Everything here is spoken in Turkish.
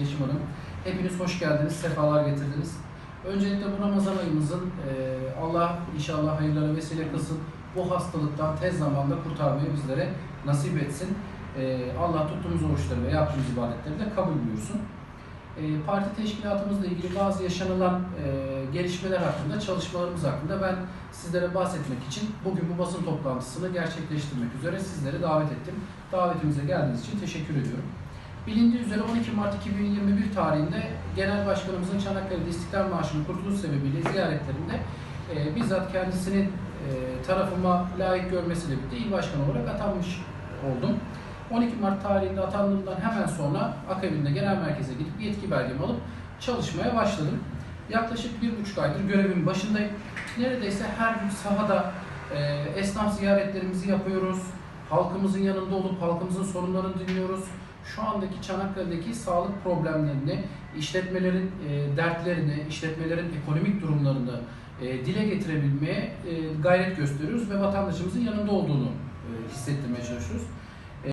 Yeşim Hanım. Hepiniz hoş geldiniz, sefalar getirdiniz. Öncelikle bu Ramazan ayımızın e, Allah inşallah hayırlara vesile kılsın. Bu hastalıktan tez zamanda kurtarmayı bizlere nasip etsin. E, Allah tuttuğumuz oruçları ve yaptığımız ibadetleri de kabul buyursun. E, parti teşkilatımızla ilgili bazı yaşanılan e, gelişmeler hakkında, çalışmalarımız hakkında ben sizlere bahsetmek için bugün bu basın toplantısını gerçekleştirmek üzere sizleri davet ettim. Davetimize geldiğiniz için teşekkür ediyorum. Bilindiği üzere 12 Mart 2021 tarihinde Genel Başkanımızın Çanakkale'de İstiklal Marşı'nın kurtuluş sebebiyle ziyaretlerinde e, bizzat kendisinin e, tarafıma layık görmesiyle birlikte il başkanı olarak atanmış oldum. 12 Mart tarihinde atandığımdan hemen sonra akabinde genel merkeze gidip yetki belgemi alıp çalışmaya başladım. Yaklaşık bir buçuk aydır görevimin başındayım. Neredeyse her gün sahada e, esnaf ziyaretlerimizi yapıyoruz. Halkımızın yanında olup halkımızın sorunlarını dinliyoruz. Şu andaki Çanakkale'deki sağlık problemlerini, işletmelerin e, dertlerini, işletmelerin ekonomik durumlarını e, dile getirebilmeye e, gayret gösteriyoruz ve vatandaşımızın yanında olduğunu e, hissettirmeye çalışıyoruz.